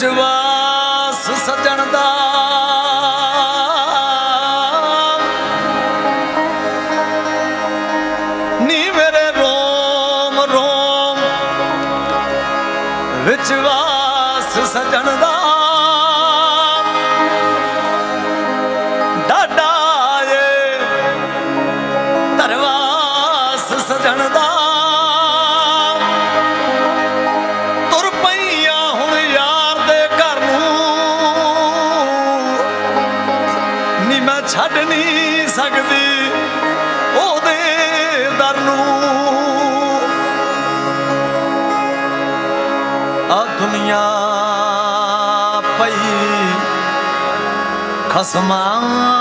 좋아. আসমান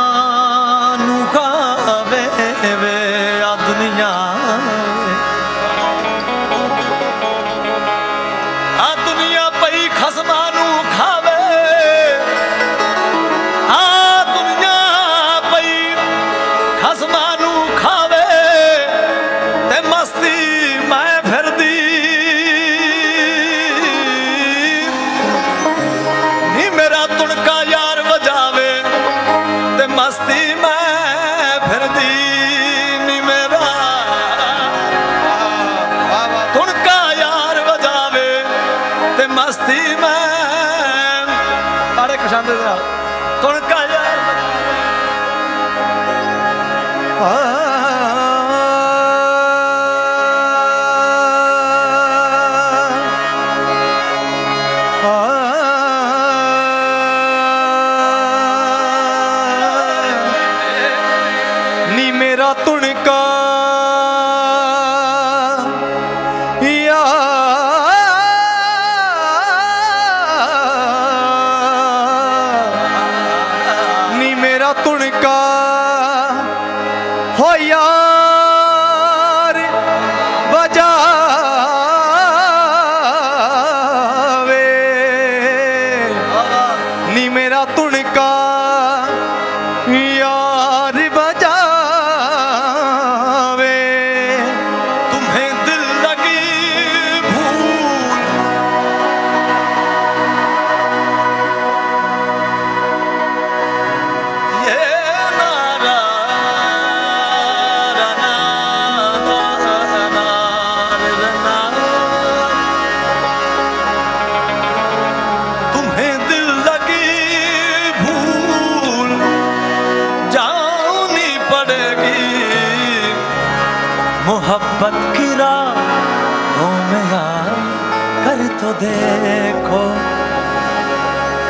ਨੂੰ ਦੇਖੋ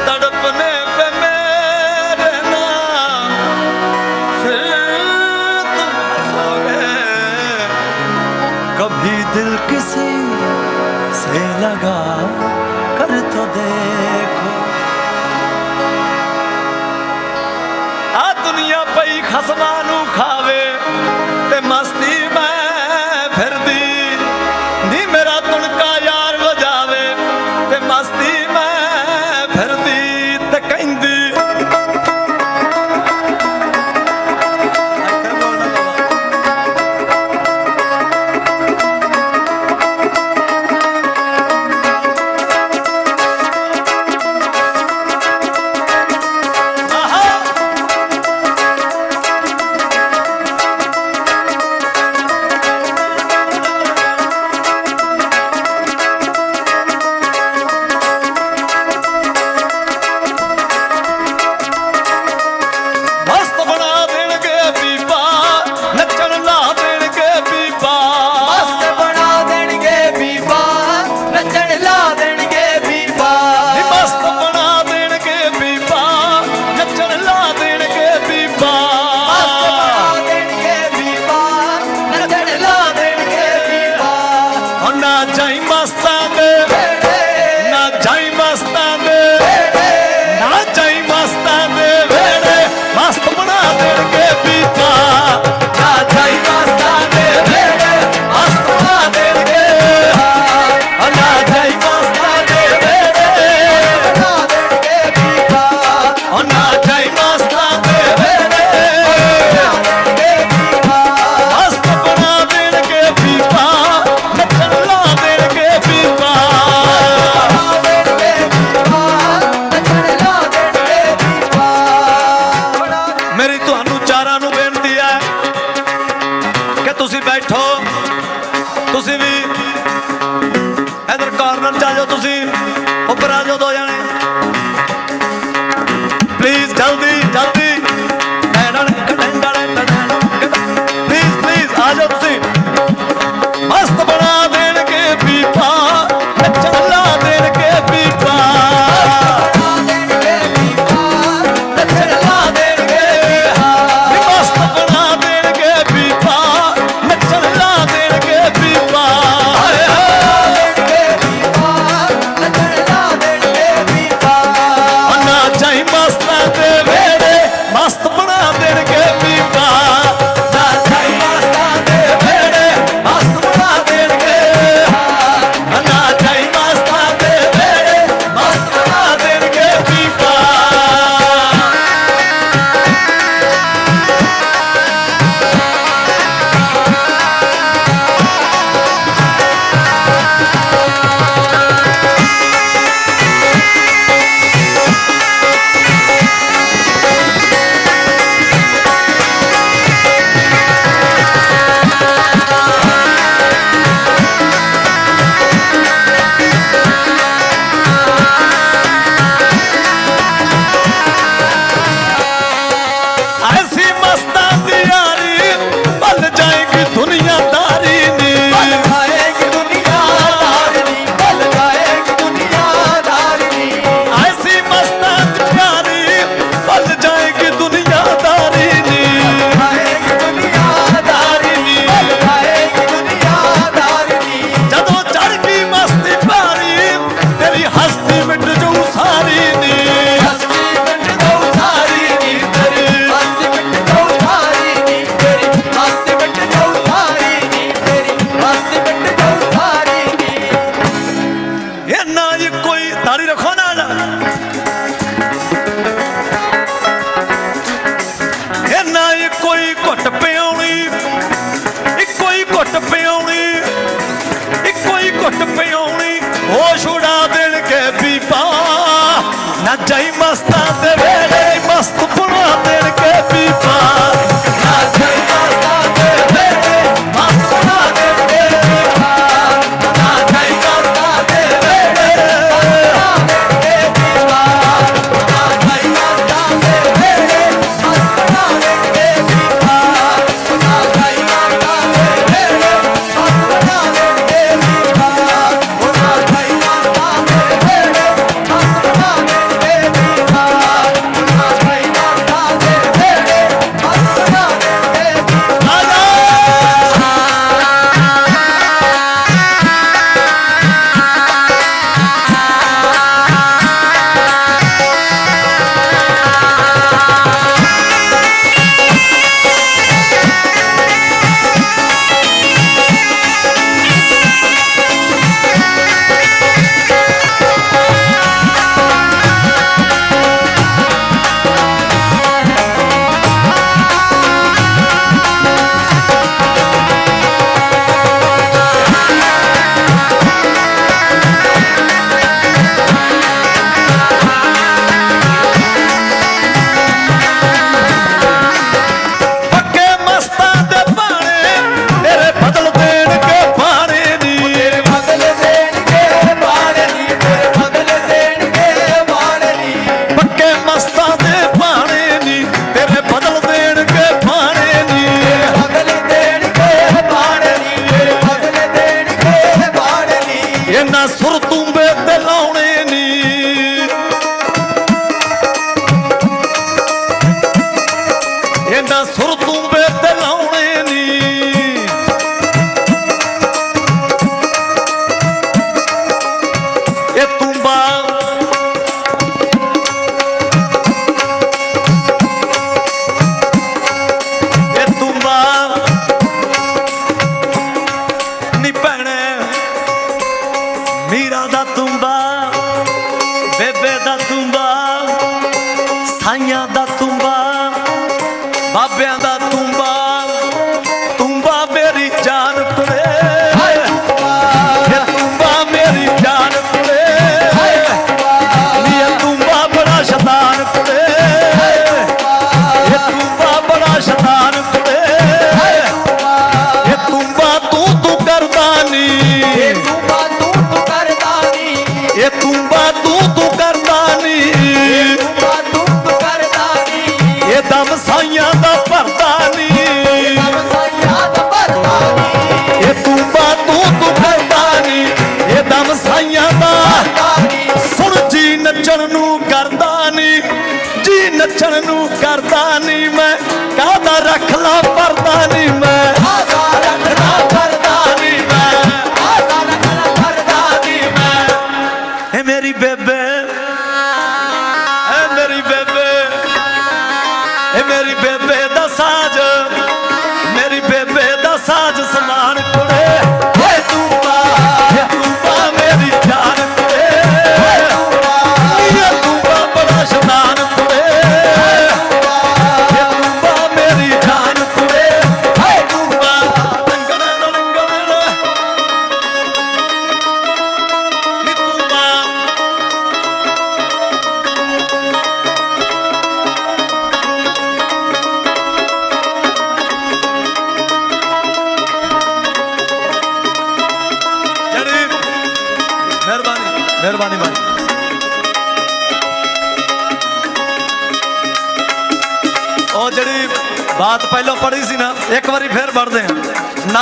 ਤੜਪਨੇ ਪੇ ਮੇਰੇ ਨਾਮ ਫਿਰ ਤੁਮ ਸੋਗੇ ਕਭੀ ਦਿਲ ਕਿਸੇ ਸੇ ਲਗਾ ਕਰ ਤੋ ਦੇਖੋ। ਆ ਦੁਨੀਆ ਪਈ ਖਸਮਾਂ ਨੂੰ ਖਾਵੇ। ਨਾ ਜਾਈ ਮਸਤਾਂ ਦੇ ਵੇਲੇ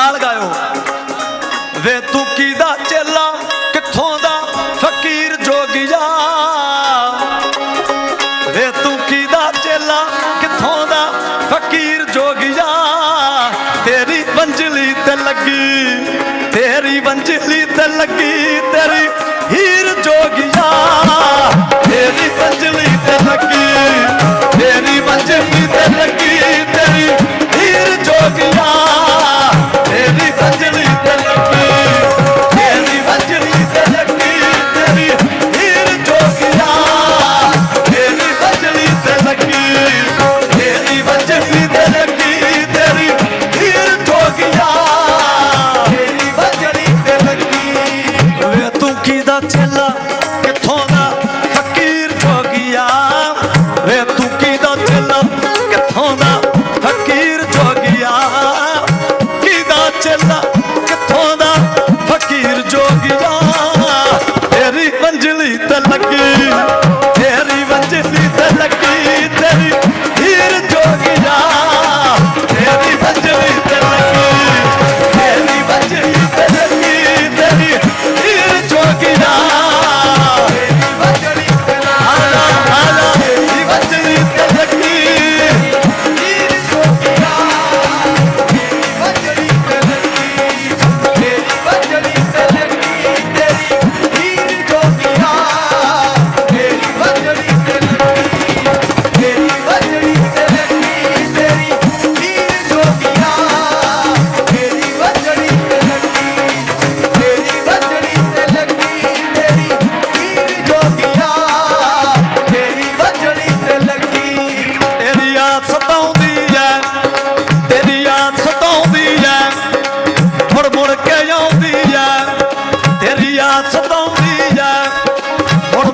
ਨਾਲ ਗਾਇਓ। ਵੇ ਤੂੰ ਕੀਦਾ ਚੇਲਾ? ਕਿੱਥੋਂ ਦਾ ਫਕੀਰ ਜੋਗਿਆ? ਵੇ ਤੂੰ ਕੀਦਾ ਚੇਲਾ? ਕਿੱਥੋਂ ਦਾ ਫਕੀਰ ਜੋਗਿਆ? ਤੇਰੀ ਮੰਜ਼ਲੀ ਤੇ ਲੱਗੀ, ਤੇਰੀ ਮੰਜ਼ਲੀ ਤੇ ਲੱਗੀ ਤੇਰੀ ਹੀਰ ਜੋਗਿਆ। ਤੇਰੀ ਮੰਜ਼ਲੀ ਤੇ ਲੱਗੀ, ਤੇਰੀ ਬੰਜਲੀ ਤੇ ਲੱਗੀ ਤੇਰੀ ਹੀਰ ਜੋਗਿਆ।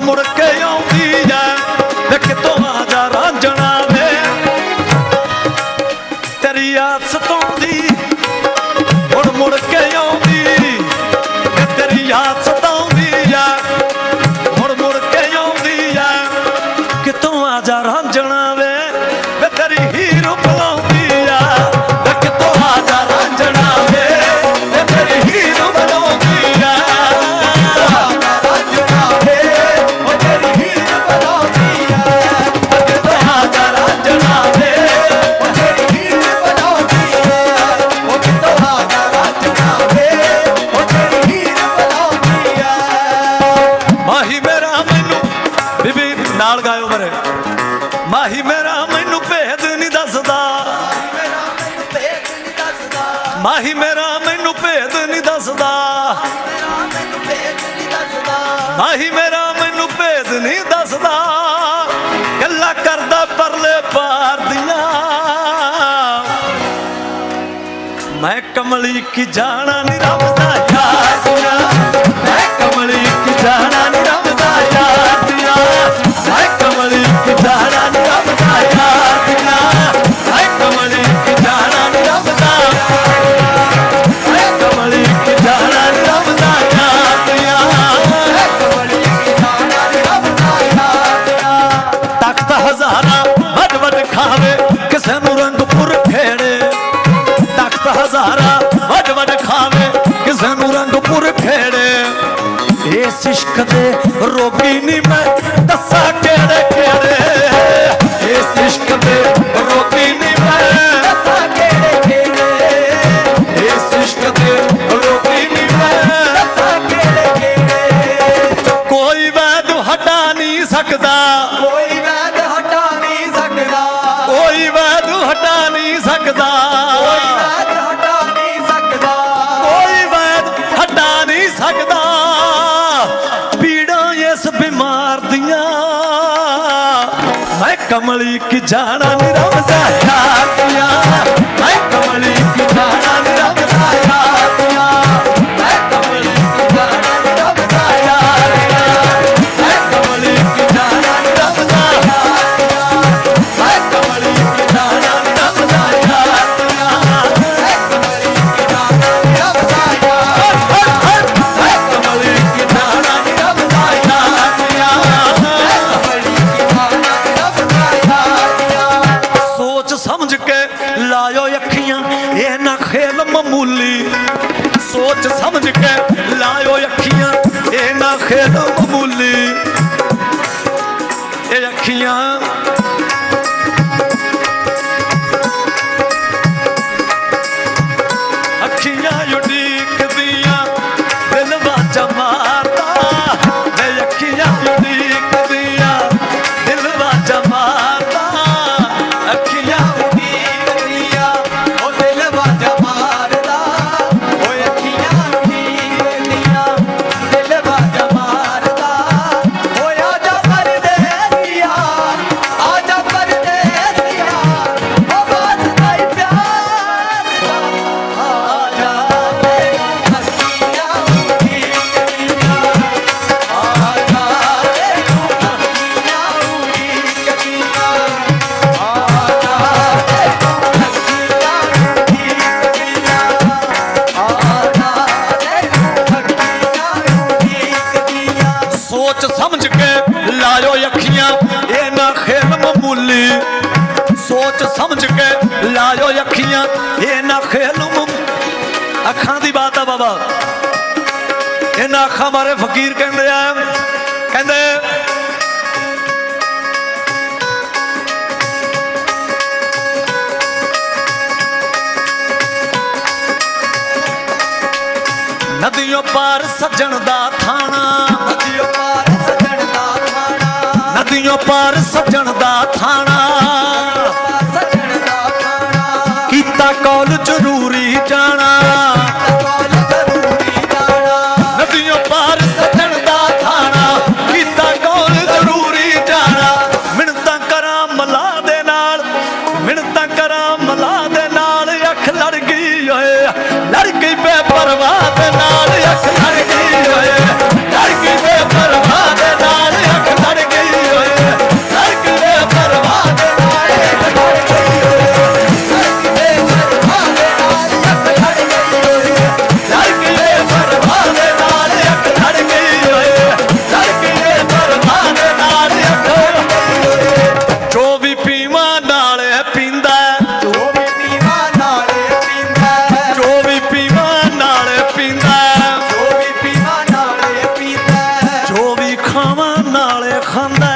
amor que yo ਕਮਲੀ ਕੀ ਜਾਣਾ ਨਹੀਂ ਰੱਬ ਦਾ ਕਮਲੀ ਜਾਣਾ ਨਹੀਂ ਰੱਬ ਦਾ ਯਾਰ ਤੇਰਾ ਮੈਂ роб ਕਮਲੀ ਕਿ ਜਾਣਾ ਨੀ ਰਮਜ਼ਾ ਠਾਕਿਆ ਕਮਲੀ ਕਿ ਜਾਣਾ ਦੀਆਂ ਇਹ ਨਾ ਖੇਲੂਮ ਅੱਖਾਂ ਦੀ ਬਾਤ ਆ ਬਾਬਾ। ਇਹਨਾਂ ਅੱਖਾਂ ਬਾਰੇ ਫਕੀਰ ਕਹਿੰਦੇ ਆ। ਕਹਿੰਦੇ ਨਦੀਆਂ ਪਾਰ ਸੱਜਣ ਦਾ ਥਾਣਾ। ਨਦੀਓ ਪਾਰ ਸੱਜਣ ਦਾ ਥਾਣਾ। ਨਦੀਓ ਪਾਰ ਸੱਜਣ ਦਾ ਥਾਣਾ। I call it. arkanda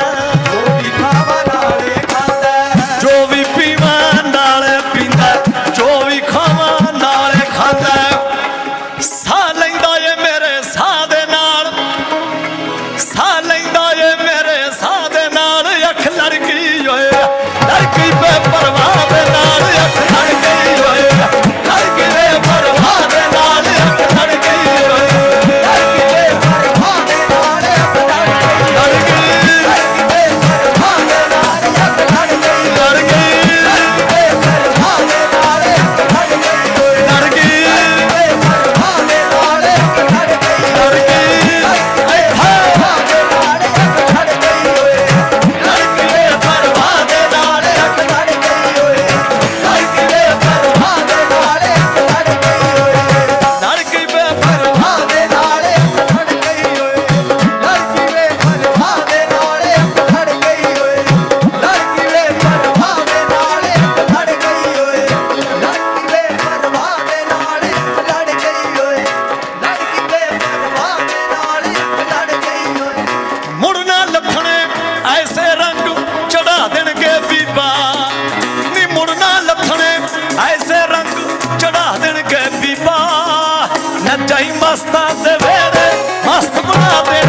যাই মাস্তা দেবে রে মাস্তগুলা দেবে